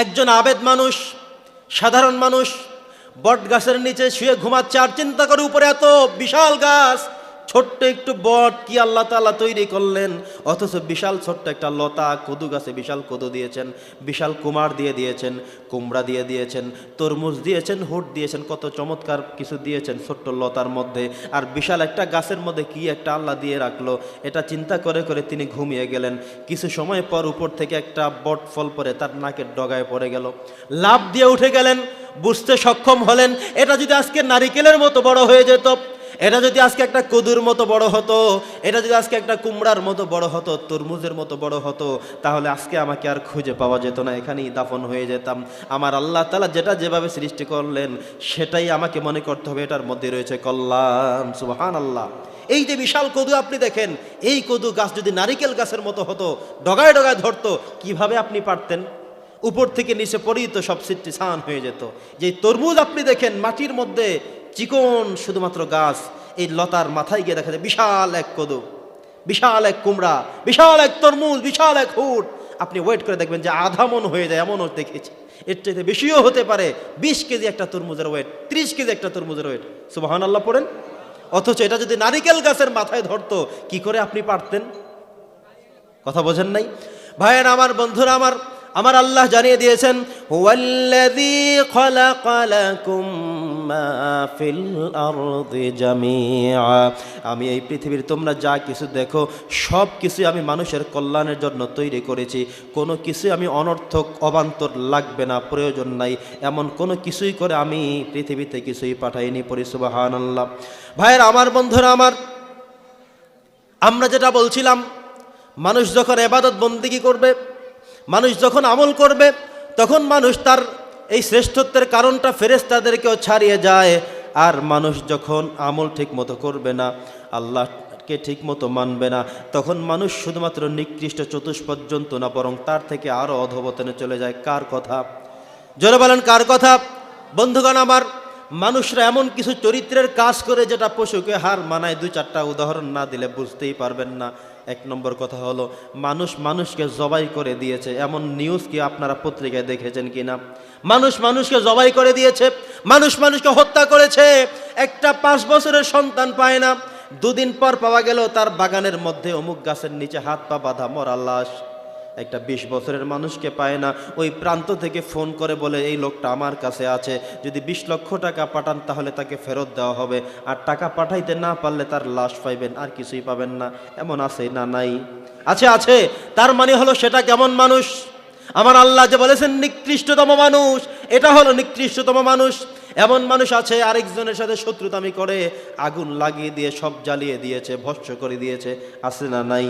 একজন আবেদ মানুষ, সাধারণ মানুষ বট গাছের নিচে শুয়ে ঘুমাচ্ছে আর চিন্তা করে উপরে এত বিশাল গাছ ছোট্ট একটু বট কি আল্লাহ তাআলা তৈরি করলেন? অথচ বিশাল ছোট্ট একটা লতা, কদু গাছে বিশাল কদু দিয়েছেন, বিশাল কুমার দিয়ে দিয়েছেন, কুমড়া দিয়ে দিয়েছেন, তরমুজ দিয়েছেন, হুট দিয়েছেন, কত চমৎকার কিছু দিয়েছেন ছোট্ট লতার মধ্যে। আর বিশাল একটা গাছের মধ্যে কি একটা আল্লাহ দিয়ে রাখল? এটা চিন্তা করে করে তিনি ঘুমিয়ে গেলেন। কিছু সময় পর উপর থেকে একটা বট ফল পরে তার নাকের ডগায় পড়ে গেল। লাভ দিয়ে উঠে গেলেন, বুঝতে সক্ষম হলেন, এটা যদি আজকে নারিকেলের মতো বড় হয়ে যেত এটা যদি আজকে একটা কদুর মতো বড় হতো, এটা যদি আজকে একটা কুমড়ার মতো বড় হতো, তরমুজের মতো বড় হতো, তাহলে আজকে আমাকে আর খুঁজে পাওয়া যেত না, এখানেই দাফন হয়ে যেতাম। আমার আল্লাহ তালা যেটা যেভাবে সৃষ্টি করলেন, সেটাই আমাকে মনে করতে হবে, এটার মধ্যে রয়েছে কল্যাণ সুবাহান আল্লাহ এই যে বিশাল কদু আপনি দেখেন, এই কদু গাছ যদি নারিকেল গাছের মতো হতো, ডগায় ডগায় ধরতো, কীভাবে আপনি পারতেন? উপর থেকে নিচে পড়েই তো সব সিটটি ছান হয়ে যেত। যে তরমুজ আপনি দেখেন, মাটির মধ্যে চিকন শুধুমাত্র গাছ, এই লতার মাথায় গিয়ে দেখা যায় বিশাল এক কদু, বিশাল এক কুমড়া, বিশাল এক তরমুজ, বিশাল এক হুট। আপনি ওয়েট করে দেখবেন যে আধা মন হয়ে যায়, এমনও দেখেছি। এর চাইতে বেশিও হতে পারে বিশ কেজি একটা তরমুজের ওয়েট ত্রিশ কেজি একটা তরমুজের ওয়েট সুবাহান আল্লাহ পড়েন। অথচ এটা যদি নারিকেল গাছের মাথায় ধরতো, কি করে আপনি পারতেন? কথা বোঝেন নাই? ভাইয়ের আমার, বন্ধুরা আমার আমার আল্লাহ জানিয়ে দিয়েছেন আমি এই পৃথিবীর তোমরা যা কিছু দেখো, সব কিছু আমি মানুষের কল্যাণের জন্য তৈরি করেছি। কোনো কিছু আমি অনর্থক, অবান্তর লাগবে না, প্রয়োজন নাই। এমন কোনো কিছুই করে আমি পৃথিবীতে কিছুই পাঠাইনি পরি সুবহানাল্লাহ। ভাইয়ের, আমার বন্ধুরা, আমার, আমরা যেটা বলছিলাম, মানুষ যখন এবাদত বন্দিগি করবে মানুষ যখন আমল করবে, তখন মানুষ তার এই শ্রেষ্ঠত্বের কারণটা ফেরেস তাদেরকেও ছাড়িয়ে যায়, আর মানুষ যখন আমল ঠিক মতো করবে না, আল্লাহকে ঠিক মতো মানবে না, তখন মানুষ শুধুমাত্র নিকৃষ্ট চতুষ্পর্যন্ত না, বরং তার থেকে আরও অধবতনে চলে যায়। কার কথা? জোরে বলেন, কার কথা? বন্ধুগণ আমার মানুষরা এমন কিছু চরিত্রের কাজ করে যেটা পশুকে হার মানায়। দুই চারটা উদাহরণ না দিলে বুঝতেই পারবেন না। এক নম্বর কথা হলো, মানুষ মানুষকে জবাই করে দিয়েছে। এমন নিউজ কি আপনারা পত্রিকায় দেখেছেন কিনা? মানুষ মানুষকে জবাই করে দিয়েছে। মানুষ মানুষকে হত্যা করেছে। একটা পাঁচ বছরের সন্তান পায় না। দুদিন পর পাওয়া গেল তার বাগানের মধ্যে অমুক গাছের নিচে হাত পা বাঁধা মরা একটা বিশ বছরের মানুষকে পায় না। ওই প্রান্ত থেকে ফোন করে বলে, এই লোকটা আমার কাছে আছে। যদি বিশ লক্ষ টাকা পাঠান তাহলে তাকে ফেরত দেওয়া হবে। আর টাকা পাঠাইতে না পারলে তার লাশ পাইবেন, আর কিছুই পাবেন না। এমন আছে না নাই? আছে আছে। তার মানে হলো সেটা কেমন মানুষ? আমার আল্লাহ যে বলেছেন, নিকৃষ্টতম মানুষ। এটা হলো নিকৃষ্টতম মানুষ। এমন মানুষ আছে, আরেকজনের সাথে শত্রুতামি করে, আগুন লাগিয়ে দিয়ে, সব জ্বালিয়ে দিয়েছে ভস্য করে দিয়েছে, আছে না নাই?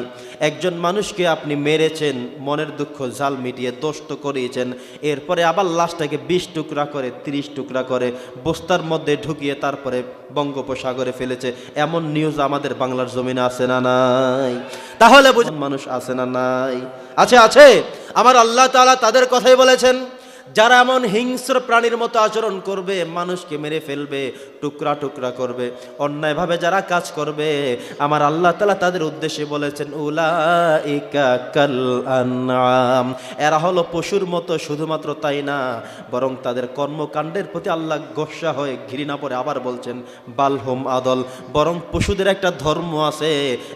একজন মানুষকে আপনি মেরেছেন, মনের দুঃখ, জাল মিটিয়ে দোষ্ট করিয়েছেন, এরপরে আবার লাশটাকে বিশ টুকরা করে, তিরিশ টুকরা করে, বস্তার মধ্যে ঢুকিয়ে তারপরে বঙ্গোপসাগরে ফেলেছে, এমন নিউজ আমাদের বাংলার জমিনে আছে না নাই? তাহলে বুঝুন, মানুষ আছে না নাই? আছে আছে। আমার আল্লাহ তাআলা তাদের কথাই বলেছেন যারা এমন হিংস্র প্রাণীর মতো আচরণ করবে, মানুষকে মেরে ফেলবে, টুকরা টুকরা করবে, অন্যায়ভাবে যারা কাজ করবে, আমার আল্লাহ তালা তাদের উদ্দেশ্যে বলেছেন কাল এরা হলো পশুর মতো শুধুমাত্র তাই না, বরং তাদের কর্মকাণ্ডের প্রতি আল্লাহ গোসা হয়ে ঘৃণা পরে আবার বলছেন বালহুম আদল। বরং পশুদের একটা ধর্ম আছে,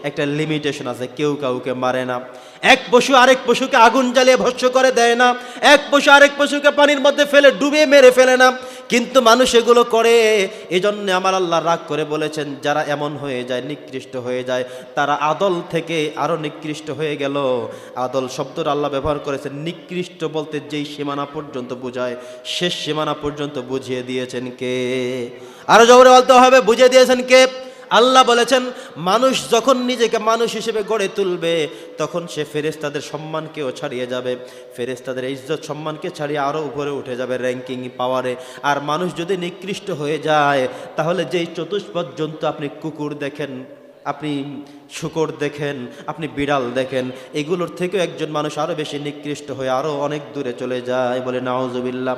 একটা লিমিটেশন আছে, কেউ কাউকে মারে না। এক পশু আরেক পশুকে আগুন জ্বালিয়ে ভস্য করে দেয় না। এক পশু আরেক পশুকে পানির মধ্যে ফেলে ডুবে মেরে ফেলে না। কিন্তু মানুষ এগুলো করে। এজন্য আমার আল্লাহ রাগ করে বলেছেন, যারা এমন হয়ে যায়, নিকৃষ্ট হয়ে যায়, তারা আদল থেকে আরও নিকৃষ্ট হয়ে গেল। আদল শব্দটা আল্লাহ ব্যবহার করেছেন, নিকৃষ্ট বলতে যেই সীমানা পর্যন্ত বোঝায়, শেষ সীমানা পর্যন্ত বুঝিয়ে দিয়েছেন কে? আরও জবরে বলতে হবে, বুঝিয়ে দিয়েছেন কে? আল্লাহ বলেছেন, মানুষ যখন নিজেকে মানুষ হিসেবে গড়ে তুলবে, তখন সে ফেরেস্তাদের সম্মানকেও ছাড়িয়ে যাবে। ফেরেস্তাদের ইজ্জত সম্মানকে ছাড়িয়ে আরও উপরে উঠে যাবে র্যাঙ্কিং পাওয়ারে আর মানুষ যদি নিকৃষ্ট হয়ে যায়, তাহলে যেই চতুষ্পর্যন্ত আপনি কুকুর দেখেন, আপনি শুকর দেখেন, আপনি বিড়াল দেখেন, এগুলোর থেকেও একজন মানুষ আরও বেশি নিকৃষ্ট হয়ে আরও অনেক দূরে চলে যায় বলে নাওজবিল্লা